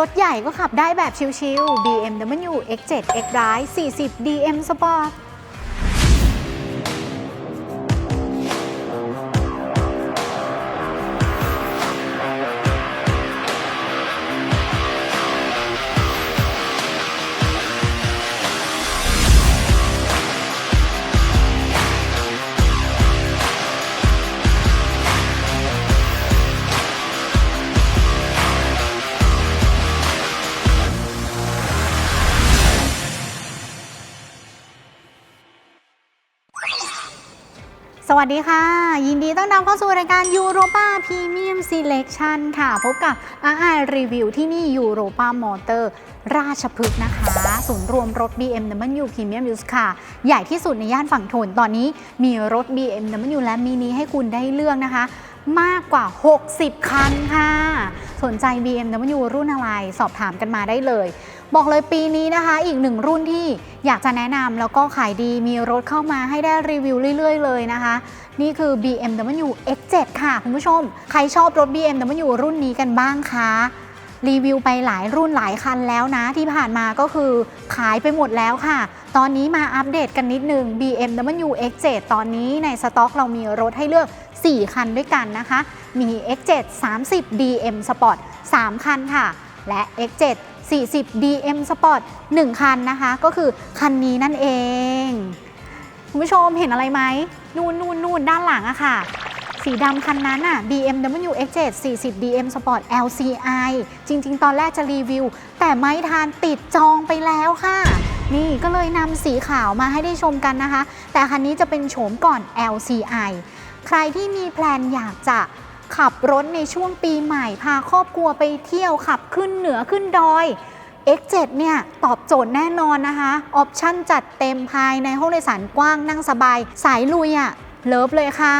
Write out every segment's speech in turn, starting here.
รถใหญ่ก็ขับได้แบบชิลๆ BMW X7 X Drive 40 DM Sport สวัสดีค่ะ ยินดีต้อนรับเข้าสู่รายการ Europa Premium Selection ค่ะ พบกับอาไอรีวิวที่นี่ Europa Motor ราชพฤกษ์นะคะ ศูนย์รวมรถ BMW Premium Use ค่ะ ใหญ่ที่สุดในย่านฝั่งทนตอนนี้มีรถ BMW และมินิให้คุณได้เลือกนะคะ มากกว่า 60 คันค่ะ สนใจ BMW รุ่นอะไร สอบถามกันมาได้เลย บอกเลยปีนี้นะคะ อีกหนึ่งรุ่นที่อยากจะแนะนำแล้วก็ขายดีมีรถเข้ามาให้ได้รีวิวเรื่อย ๆ เลยนะคะ นี่คือ BMW X7 ค่ะ คุณผู้ชม ใครชอบรถ BMW รุ่นนี้กันบ้างคะรีวิวไปหลายรุ่นหลายคันแล้วนะ ที่ผ่านมาก็คือขายไปหมดแล้วค่ะ ตอนนี้มาอัปเดตกันนิดนึง BMW X7 ตอนนี้ในสต็อกเรามีรถให้เลือก 4 คันด้วยกันนะคะ มี X7 30 DM Sport 3 คันค่ะ และ X7 40 DM Sport 1 คันนะคะ ก็คือคันนี้นั่นเอง คุณผู้ชมเห็นอะไรไหมนู่นนู่นนู่นด้านหลังอะค่ะ สีดำคันนั้นอะ BMW X7 40 DM Sport LCI จริง ๆ ตอนแรกจะรีวิว แต่ไม่ทานติดจองไปแล้วค่ะนี่ก็เลยนำสีขาวมาให้ได้ชมกันนะคะ แต่คันนี้จะเป็นโฉมก่อน LCI ใครที่มีแพลนอยากจะ ขับรถในช่วงปีใหม่ พาครอบครัวไปเที่ยวขับขึ้นเหนือขึ้นดอย X7 เนี่ย ตอบโจทย์แน่นอนนะคะ ออปชั่นจัดเต็มภายในห้องโดยสารกว้างนั่งสบาย สายลุยอะ่ะ เลิฟเลยค่ะ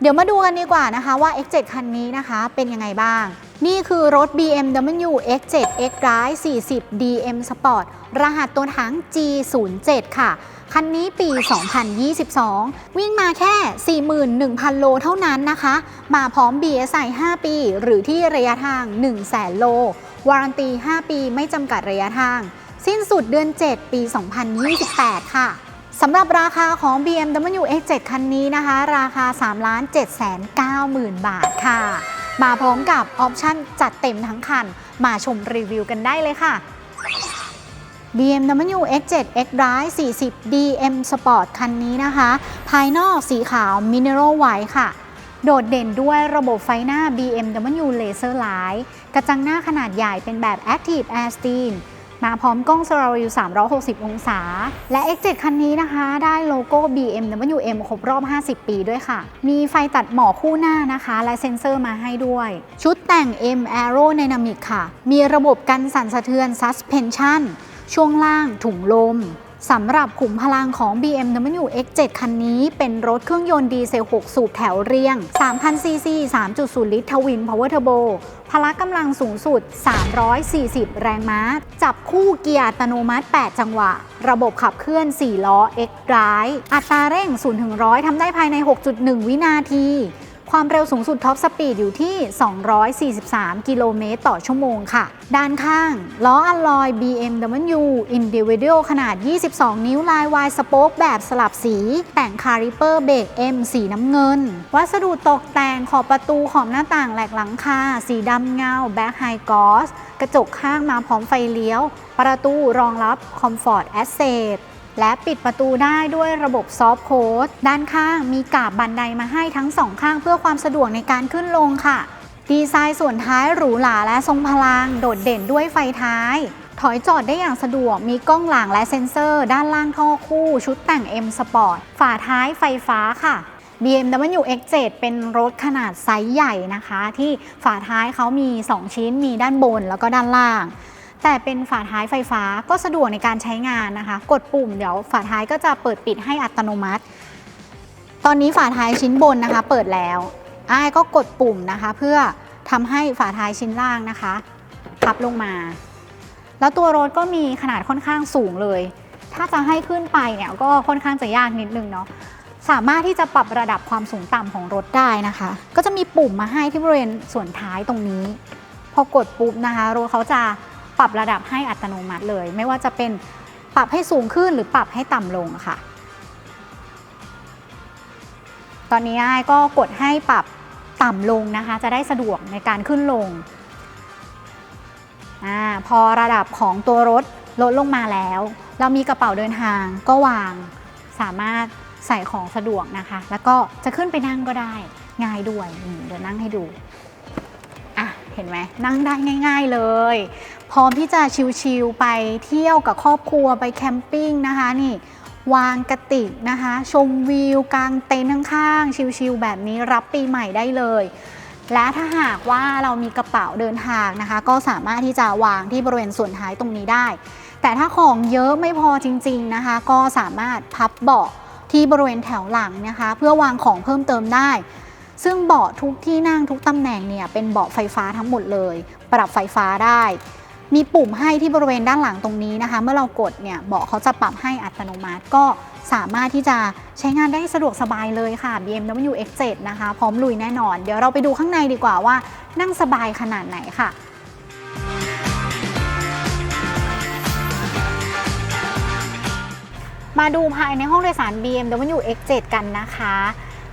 เดี๋ยวมาดูกันดีกว่านะคะว่า X7 คันนี้นะคะเป็นยังไงบ้าง นี่คือรถ BMW X7 X Drive 40 DM Sport รหัสตัวถัง G07 ค่ะ คันนี้ปี 2022 วิ่งมาแค่ 41,000 โลเท่านั้นนะคะ มาพร้อม BSI 5 ปี หรือที่ระยะทาง 100,000 โล วารันตี 5 ปีไม่จำกัดระยะทาง สิ้นสุดเดือน 7 ปี 2028 ค่ะสำหรับราคาของ BMW X7 คันนี้นะคะ ราคา 3 7 9 0 0 0 0บาทค่ะ มาพร้อมกับออปชั่นจัดเต็มทั้งคัน มาชมรีวิวกันได้เลยค่ะ BMW X7 X Drive 40 DM Sport คันนี้นะคะ ภายนอกสีขาว Mineral White ค่ะ โดดเด่นด้วยระบบไฟหน้า BMW Laser Light กระจังหน้าขนาดใหญ่เป็นแบบ Active Air Steam มาพร้อมกล้องสโลวิว360 องศา และ X7 คันนี้นะคะ ได้โลโก้ BMW M ครบรอบ 50 ปีด้วยค่ะ มีไฟตัดหมอกคู่หน้านะคะ และเซ็นเซอร์มาให้ด้วย ชุดแต่ง M Aerodynamic ค่ะ มีระบบกันสั่นสะเทือน Suspension ช่วงล่างถุงลมสำหรับขุมพลังของ BMW X7 คันนี้เป็นรถเครื่องยนต์ดีเซล 6 สูบแถวเรียง 3,000 ซีซี 3.0 ลิตรทวินพาวเวอร์เทอร์โบ พละกำลังสูงสุด 340 แรงม้า จับคู่เกียร์อัตโนมัติ 8 จังหวะ ระบบขับเคลื่อน 4 ล้อ X Drive อัตราเร่ง 0-100ทำได้ภายใน 6.1 วินาที ความเร็วสูงสุดท็อปสปีดอยู่ที่ 243 กิโลเมตรต่อชั่วโมงค่ะ ด้านข้าง ล้ออัลลอย BMW Individual ขนาด 22 นิ้วลายวายสโป๊กแบบสลับสี แต่งคาริเปอร์เบรก M สีน้ำเงิน วัสดุตกแต่งขอบประตูขอบหน้าต่างแหลกหลังคา สีดำเงาแบ็คไฮกอสกระจกข้างมาพร้อมไฟเลี้ยว ประตูรองรับ Comfort Access แและปิดประตูได้ด้วยระบบซอฟต์โค้ดด้านข้างมีกาบบันไดมาให้ทั้งสองข้างเพื่อความสะดวกในการขึ้นลงค่ะ ดีไซน์ส่วนท้ายหรูหราและทรงพลัง โดดเด่นด้วยไฟท้าย ถอยจอดได้อย่างสะดวก มีกล้องหลังและเซ็นเซอร์ ด้านล่างท่อคู่ ชุดแต่ง M Sport ฝาท้ายไฟฟ้าค่ะ BMW X7 เป็นรถขนาดไซส์ใหญ่นะคะ ที่ฝาท้ายเขามี 2 ชิ้น มีด้านบนแล้วก็ด้านล่าง แต่เป็นฝาท้ายไฟฟ้าก็สะดวกในการใช้งานนะคะ กดปุ่มเดี๋ยวฝาท้ายก็จะเปิดปิดให้อัตโนมัติ ตอนนี้ฝาท้ายชิ้นบนนะคะ เปิดแล้วอ้ายก็กดปุ่มนะคะ เพื่อทำให้ฝาท้ายชิ้นล่างนะคะพับลงมา แล้วตัวรถก็มีขนาดค่อนข้างสูงเลย ถ้าจะให้ขึ้นไปเนี่ยก็ค่อนข้างจะยากนิดนึงเนาะสามารถที่จะปรับระดับความสูงต่ำของรถได้นะคะ ก็จะมีปุ่มมาให้ที่บริเวณส่วนท้ายตรงนี้ พอกดปุ๊บนะคะรถเขาจะ ปรับระดับให้อัตโนมัติเลย ไม่ว่าจะเป็นปรับให้สูงขึ้นหรือปรับให้ต่ำลงค่ะ ตอนนี้อ้ายก็กดให้ปรับต่ำลงนะคะ จะได้สะดวกในการขึ้นลงอาพอระดับของตัวรถลดลงมาแล้ว เรามีกระเป๋าเดินทางก็วางสามารถใส่ของสะดวกนะคะ แล้วก็จะขึ้นไปนั่งก็ได้ง่ายด้วยเดี๋ยวนั่งให้ดู เห็นไหมนั่งได้ง่าย ๆเลย พร้อมที่จะชิลๆไปเที่ยวกับครอบครัวไปแคมปิ้งนะคะนี่วางกระติกนะคะ ชมวิวกลางเต็นท์ข้างๆชิลๆแบบนี้รับปีใหม่ได้เลย และถ้าหากว่าเรามีกระเป๋าเดินทางนะคะ ก็สามารถที่จะวางที่บริเวณส่วนท้ายตรงนี้ได้ แต่ถ้าของเยอะไม่พอจริง ๆนะคะ ก็สามารถพับเบาะที่บริเวณแถวหลังนะคะ เพื่อวางของเพิ่มเติมได้ ซึ่งเบาะทุกที่นั่งทุกตำแหน่งเนี่ยเป็นเบาะไฟฟ้าทั้งหมดเลย ปรับไฟฟ้าได้ มีปุ่มให้ที่บริเวณด้านหลังตรงนี้นะคะ เมื่อเรากดเนี่ยเบาะเขาจะปรับให้อัตโนมัติก็สามารถที่จะใช้งานได้สะดวกสบายเลยค่ะ BMW X7 นะคะ พร้อมลุยแน่นอน เดี๋ยวเราไปดูข้างในดีกว่าว่านั่งสบายขนาดไหนค่ะมาดูภายในห้องโดยสาร BMW X7 กันนะคะ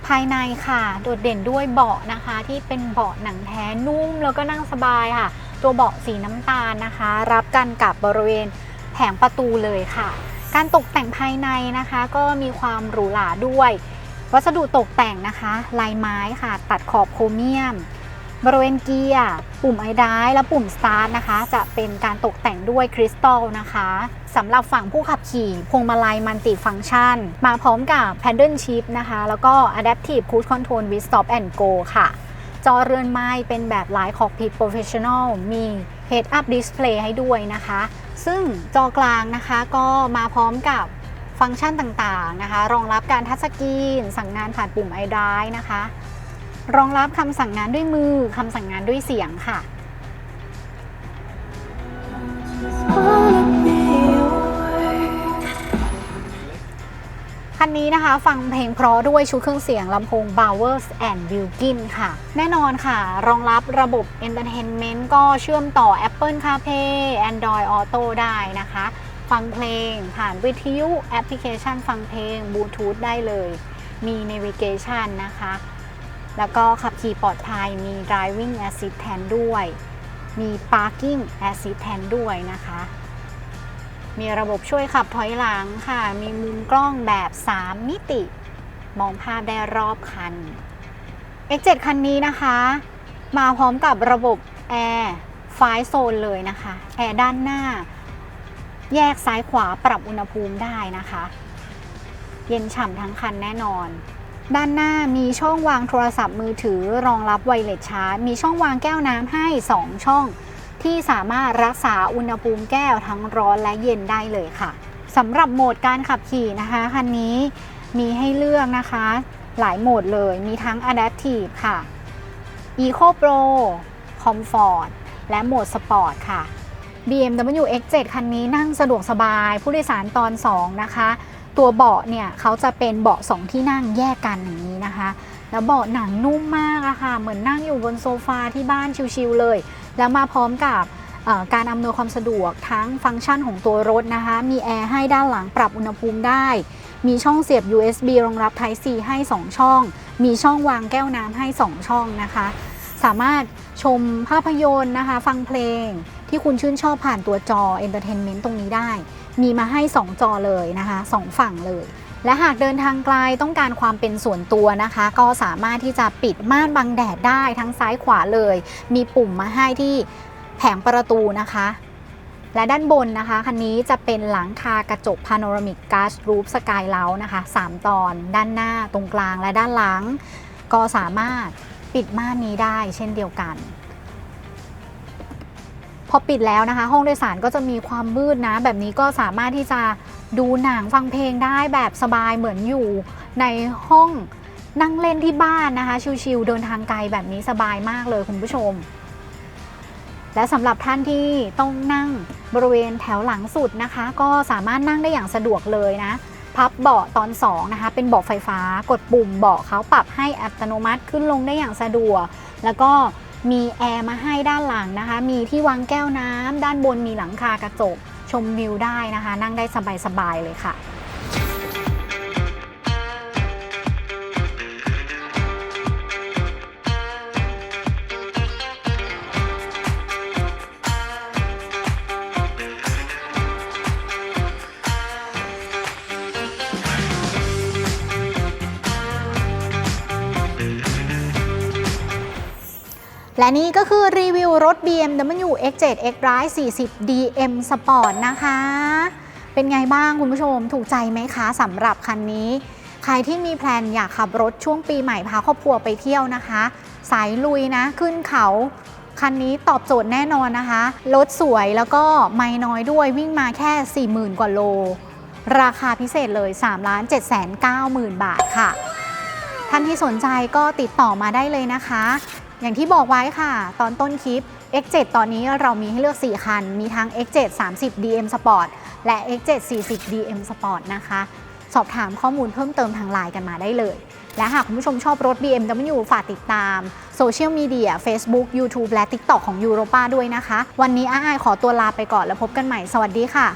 ภายในค่ะ โดดเด่นด้วยเบาะนะคะ ที่เป็นเบาะหนังแท้นุ่มแล้วก็นั่งสบายค่ะ ตัวเบาะสีน้ำตาลนะคะ รับกันกับบริเวณแผงประตูเลยค่ะ การตกแต่งภายในนะคะ ก็มีความหรูหราด้วย วัสดุตกแต่งนะคะ ลายไม้ค่ะ ตัดขอบโครเมียม บริเวณเกียร์ปุ่มไอดายและปุ่มสตาร์ทนะคะ จะเป็นการตกแต่งด้วยคริสตัลนะคะสำหรับฝั่งผู้ขับขี่พวงมาลัยมัลติฟัง c t ชัน มาพร้อมกับ Paddle Shift นะคะ แล้วก็ Adaptive Cruise Control with Stop and Go ค่ะ จอเรือนไม้เป็นแบบลาย Cockpit Professional มี Head Up Display ให้ด้วยนะคะ ซึ่งจอกลางนะคะก็มาพร้อมกับฟังก์ชันต่างๆนะคะ รองรับการทัชสกรีน สั่งงานผ่านปุ่มไอดายนะคะ รองรับคำสั่งงานด้วยมือคำสั่งงานด้วยเสียงค่ะ คันนี้นะคะฟังเพลงเพราะด้วยชุดเครื่องเสียงลำโพง Bowers and Wilkin ค่ะ แน่นอนค่ะ รองรับระบบ Entertainment ก็เชื่อมต่อ Apple CarPlay Android Auto ได้นะคะ ฟังเพลงผ่านวิทยุแอปพลิเคชันฟังเพลงบลูทูธได้เลย มี Navigation นะคะ แล้วก็ขับขี่ปลอดภัยมี driving assistant ด้วย มี parking assistant ด้วยนะคะ มีระบบช่วยขับถอยหลังค่ะ มีมุมกล้องแบบ 3 มิติ มองภาพได้รอบคัน X7 คันนี้นะคะ มาพร้อมกับระบบแอร์ไฟโซนเลยนะคะ แอร์ด้านหน้า แยกซ้ายขวาปรับอุณหภูมิได้นะคะ เย็นฉ่ำทั้งคันแน่นอน ด้านหน้ามีช่องวางโทรศัพท์มือถือรองรับไวเลสชาร์จ มีช่องวางแก้วน้ำให้ 2 ช่อง ที่สามารถรักษาอุณหภูมิแก้วทั้งร้อนและเย็นได้เลยค่ะสำหรับโหมดการขับขี่นะคะคันนี้มีให้เลือกนะคะ หลายโหมดเลยมีทั้ง Adaptive ค่ะ Eco Pro Comfort และโหมด Sport ค่ะ BMW X7 คันนี้นั่งสะดวกสบายผู้โดยสารตอน 2 นะคะ ตัวเบาะเนี่ยเขาจะเป็นเบาะ 2 ที่นั่งแยกกันอย่างนี้นะคะ แล้วเบาะหนังนุ่มมากอะค่ะ เหมือนนั่งอยู่บนโซฟาที่บ้านชิลๆเลย แล้วมาพร้อมกับการอำนวยความสะดวกทั้งฟังก์ชันของตัวรถนะคะ มีแอร์ให้ด้านหลังปรับอุณหภูมิได้ มีช่องเสียบ USB รองรับ Type C ให้ 2 ช่อง มีช่องวางแก้วน้ำให้ 2 ช่องนะคะ สามารถชมภาพยนตร์นะคะ ฟังเพลงที่คุณชื่นชอบผ่านตัวจอ Entertainment ตรงนี้ได้ มีมาให้ 2 จอเลยนะคะ2ฝั่งเลย และหากเดินทางไกลต้องการความเป็นส่วนตัวนะคะ ก็สามารถที่จะปิดม่านบังแดดได้ทั้งซ้ายขวาเลย มีปุ่มมาให้ที่แผงประตูนะคะ และด้านบนนะคะ คันนี้จะเป็นหลังคากระจกพาโนรามิกการ์ดรูฟสกายเลานะคะ 3 ตอน ด้านหน้าตรงกลางและด้านหลัง ก็สามารถ ปิดม่านนี้ได้เช่นเดียวกัน พอปิดแล้วนะคะ ห้องโดยสารก็จะมีความมืดนะ แบบนี้ก็สามารถที่จะดูหนังฟังเพลงได้แบบสบายเหมือนอยู่ในห้องนั่งเล่นที่บ้านนะคะ ชิลๆเดินทางไกลแบบนี้สบายมากเลยคุณผู้ชม และสำหรับท่านที่ต้องนั่งบริเวณแถวหลังสุดนะคะ ก็สามารถนั่งได้อย่างสะดวกเลยนะ พับเบาะตอน2นะคะเป็นเบาะไฟฟ้ากดปุ่มเบาะเขาปรับให้อัตโนมัติขึ้นลงได้อย่างสะดวก แล้วก็มีแอร์มาให้ด้านหลังนะคะ มีที่วางแก้วน้ำด้านบนมีหลังคากระจกชมวิวได้นะคะ นั่งได้สบายๆเลยค่ะ และนี่ก็คือรีวิวรถ BMW X7 X Drive 40 DM Sport นะคะ เป็นไงบ้างคุณผู้ชมถูกใจไหมคะสำหรับคันนี้ ใครที่มีแพลนอยากขับรถช่วงปีใหม่พาครอบครัวไปเที่ยวนะคะ สายลุยนะขึ้นเขาคันนี้ตอบโจทย์แน่นอนนะคะ รถสวยแล้วก็ไม่น้อยด้วยวิ่งมาแค่ 40,000 กว่าโล ราคาพิเศษเลย 3 7 9 0 0 0 0 บาทค่ะ ท่านที่สนใจก็ติดต่อมาได้เลยนะคะ อย่างที่บอกไว้ค่ะ ตอนต้นคลิป X7 ตอนนี้เรามีให้เลือก 4 คัน มีทั้ง X7 30 DM Sport และ X7 40 DM Sport นะคะ สอบถามข้อมูลเพิ่มเติมทางไลน์กันมาได้เลย และหากคุณผู้ชมชอบรถ BMW ฝากติดตามโซเชียลมีเดีย Facebook YouTube และ TikTok ของ Europa ด้วยนะคะ วันนี้อ้ายขอตัวลาไปก่อนแล้วพบกันใหม่ สวัสดีค่ะ